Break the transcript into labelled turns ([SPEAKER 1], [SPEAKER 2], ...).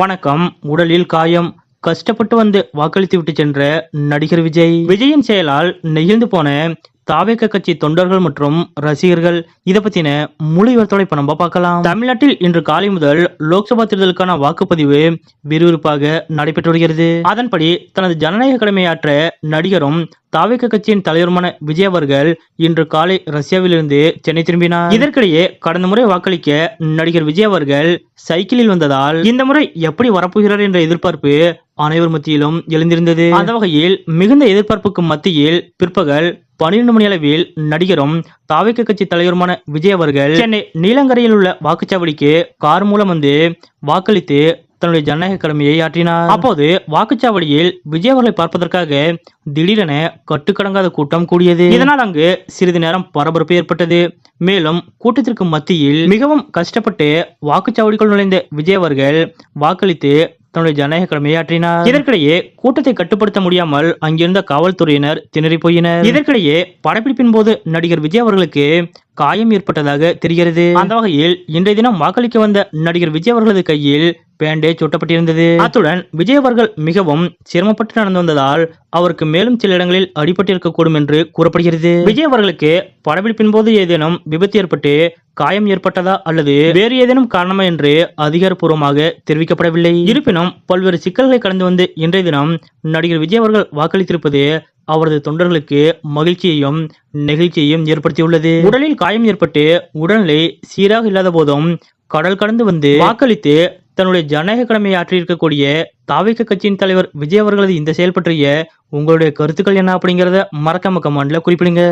[SPEAKER 1] வணக்கம் உடலில் காயம் கஷ்டப்பட்டு வந்து வாக்களித்து விட்டு சென்ற நடிகர் விஜய் விஜயின் செயலால் நெகிழ்ந்து போன தாவேக்க கட்சி தொண்டர்கள் மற்றும் ரசிகர்கள் இதை பத்தின முழு விவரத்தோட இப்ப நம்ம பார்க்கலாம் தமிழ்நாட்டில் இன்று காலை முதல் லோக்சபா தேர்தலுக்கான வாக்குப்பதிவு விறுவிறுப்பாக நடைபெற்று வருகிறது அதன்படி தனது ஜனநாயக கடமையாற்ற நடிகரும் தாவிக கட்சியின் தலைவருமான விஜய் அவர்கள் இன்று காலை ரஷ்யாவிலிருந்து சென்னை திரும்பினார் இதற்கிடையே கடந்த முறை வாக்களிக்க நடிகர் விஜய் அவர்கள் சைக்கிளில் வந்ததால் இந்த முறை எப்படி வரப்போகிறார் என்ற எதிர்பார்ப்பு அனைவர் மத்தியிலும் எழுந்திருந்தது அந்த வகையில் மிகுந்த எதிர்பார்ப்புக்கு மத்தியில் பிற்பகல் பன்னிரண்டு மணி அளவில் நடிகரும் தாவிக்க கட்சி தலைவருமான விஜய் அவர்கள் சென்னை நீலங்கரையில் உள்ள வாக்குச்சாவடிக்கு கார் மூலம் வந்து வாக்களித்து தன்னுடைய ஜனநாயக கடமையை ஆற்றினார் அப்போது வாக்குச்சாவடியில் விஜய் அவர்களை பார்ப்பதற்காக திடீரென கட்டுக்கடங்காத கூட்டம் கூடியது இதனால் அங்கு சிறிது நேரம் பரபரப்பு ஏற்பட்டது மேலும் கூட்டத்திற்கு மத்தியில் மிகவும் கஷ்டப்பட்டு வாக்குச்சாவடிக்குள் நுழைந்த விஜய் அவர்கள் வாக்களித்து தன்னுடைய ஜனநாயக கடமையை ஆற்றினார் இதற்கிடையே கூட்டத்தை கட்டுப்படுத்த முடியாமல் அங்கிருந்த காவல்துறையினர் திணறி போயினர் இதற்கிடையே படப்பிடிப்பின் போது நடிகர் விஜய் அவர்களுக்கு காயம் ஏற்பட்டதாக தெரிகிறது அந்த வகையில் இன்றைய தினம் வாக்களிக்க வந்த நடிகர் விஜய் அவர்களது கையில் பேண்டே சுட்டப்பட்டிருந்தது அத்துடன் விஜய் அவர்கள் மிகவும் சிரமப்பட்டு நடந்து வந்ததால் அவருக்கு மேலும் சில இடங்களில் கூடும் என்று கூறப்படுகிறது விஜய் அவர்களுக்கு படப்பிடிப்பின் போது ஏதேனும் விபத்து ஏற்பட்டு காயம் ஏற்பட்டதா அல்லது வேறு ஏதேனும் காரணமா என்று அதிகாரப்பூர்வமாக தெரிவிக்கப்படவில்லை இருப்பினும் பல்வேறு சிக்கல்களை கடந்து வந்து இன்றைய தினம் நடிகர் விஜய் அவர்கள் வாக்களித்திருப்பது அவரது தொண்டர்களுக்கு மகிழ்ச்சியையும் நெகிழ்ச்சியையும் ஏற்படுத்தியுள்ளது உடலில் காயம் ஏற்பட்டு உடல்நிலை சீராக இல்லாத போதும் கடல் கடந்து வந்து வாக்களித்து தன்னுடைய ஜனநாயக கடமையை ஆற்றியிருக்கக்கூடிய தாவிக கட்சியின் தலைவர் விஜய் அவர்களது இந்த செயல் பற்றிய உங்களுடைய கருத்துக்கள் என்ன அப்படிங்கிறத மறக்காம கமெண்ட்ல குறிப்பிடுங்க